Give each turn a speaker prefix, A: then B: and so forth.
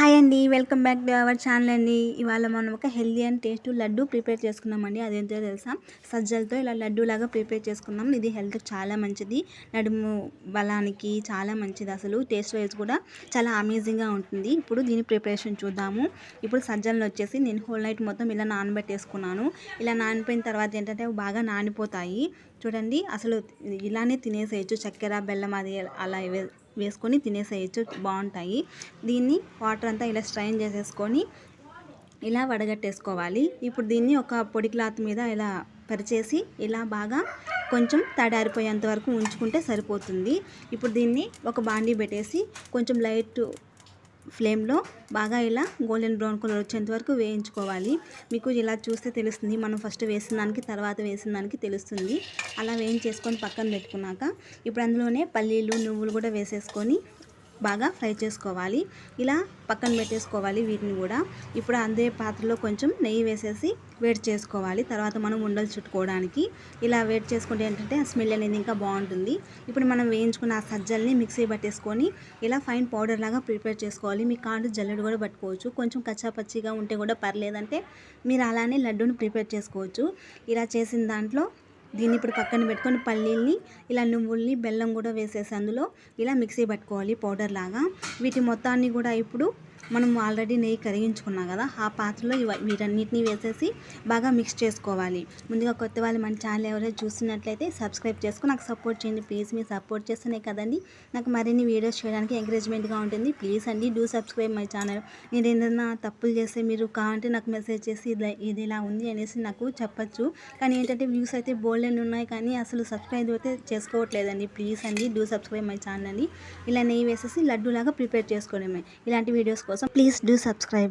A: Hi అండి welcome back to our channel అండి. ఇవాళ మనం ఒక healthy and taste laddu prepare చేసుకున్నామండి. అదేంటో తెలుసా? సజ్జలతో ఇలా లడ్డు లాగా ప్రిపేర్ చేసుకున్నాం. ఇది హెల్త్కి చాలా మంచిది. నడుము బలానికి చాలా మంచిది అసలు. టేస్ట్ వైజ్ కూడా చాలా అమేజింగ్గా ఉంటుంది. ఇప్పుడు దీని ప్రిపరేషన్ చూద్దాము. ఇప్పుడు సజ్జలను వచ్చేసి నేను హోల్ నైట్ మొత్తం ఇలా నానబెట్టేసుకున్నాను. ఇలా నానిపోయిన తర్వాత ఏంటంటే అవి బాగా నానిపోతాయి. చూడండి అసలు ఇలానే తినేసేయచ్చు. చక్కెర బెల్లం అది అలా వేసుకొని తినేసేయచ్చు. బాగుంటాయి. దీన్ని వాటర్ అంతా ఇలా స్ట్రైన్ చేసేసుకొని ఇలా వడగట్టేసుకోవాలి. ఇప్పుడు దీన్ని ఒక పొడి క్లాత్ మీద ఇలా పరిచేసి ఇలా బాగా కొంచెం తడారిపోయేంత వరకు ఉంచుకుంటే సరిపోతుంది. ఇప్పుడు దీన్ని ఒక బాండీ పెట్టేసి కొంచెం లైట్ ఫ్లేమ్లో బాగా ఇలా గోల్డెన్ బ్రౌన్ కలర్ వచ్చేంత వరకు వేయించుకోవాలి. మీకు ఇలా చూస్తే తెలుస్తుంది. మనం ఫస్ట్ వేసిన దానికి తర్వాత వేసిన దానికి తెలుస్తుంది. అలా వేయించేసుకొని పక్కన పెట్టుకున్నాక ఇప్పుడు అందులోనే పల్లీలు నువ్వులు కూడా వేసేసుకొని బాగా ఫ్రై చేసుకోవాలి. ఇలా పక్కన పెట్టేసుకోవాలి వీటిని కూడా. ఇప్పుడు అందే పాత్రలో కొంచెం నెయ్యి వేసేసి వేడి చేసుకోవాలి. తర్వాత మనం ఉండలు చుట్టుకోవడానికి. ఇలా వేడి చేసుకుంటే ఏంటంటే ఆ స్మెల్ అనేది ఇంకా బాగుంటుంది. ఇప్పుడు మనం వేయించుకున్న ఆ సజ్జల్ని మిక్సీ పట్టేసుకొని ఇలా ఫైన్ పౌడర్ లాగా ప్రిపేర్ చేసుకోవాలి. మీకు కాంటు జల్లెడు కూడా పట్టుకోవచ్చు. కొంచెం కచ్చాపచ్చిగా ఉంటే కూడా పర్లేదంటే మీరు అలానే లడ్డూని ప్రిపేర్ చేసుకోవచ్చు. ఇలా చేసిన దాంట్లో దీన్ని ఇప్పుడు పక్కన పెట్టుకొని పల్లీల్ని ఇలా నువ్వుల్ని బెల్లం కూడా వేసేసి అందులో ఇలా మిక్సీ పట్టుకోవాలి పౌడర్ లాగా. వీటి మొత్తాన్ని కూడా ఇప్పుడు మనం ఆల్రెడీ నెయ్యి కరిగించుకున్నాం కదా ఆ పాత్రలో వీటన్నిటిని వేసేసి బాగా మిక్స్ చేసుకోవాలి. ముందుగా కొత్త వాళ్ళు మన ఛానల్ ఎవరైనా చూస్తున్నట్లయితే సబ్స్క్రైబ్ చేసుకుని నాకు సపోర్ట్ చేయండి ప్లీజ్ మీరు సపోర్ట్ చేస్తేనే కదండి. నాకు మరిన్ని వీడియోస్ చేయడానికి ఎంకరేజ్మెంట్గా ఉంటుంది. ప్లీజ్ అండి డూ సబ్స్క్రైబ్ మై ఛానల్ నేను ఏదైనా తప్పులు చేస్తే మీరు కావాలంటే నాకు మెసేజ్ చేసి ఇది ఇది ఇలా ఉంది అనేసి నాకు చెప్పచ్చు. కానీ ఏంటంటే వ్యూస్ అయితే బోల్డ్ ఉన్నాయి కానీ అసలు సబ్స్క్రైబ్ అయితే చేసుకోవట్లేదండి. ప్లీజ్ అండి డూ సబ్స్క్రైబ్ మై ఛానల్ అండి ఇలా నెయ్యి వేసేసి లడ్డూలాగా ప్రిపేర్ చేసుకోవడమే. ఇలాంటి వీడియోస్ కోసం కోసం ప్లీజ్ డూ సబ్స్క్రైబ్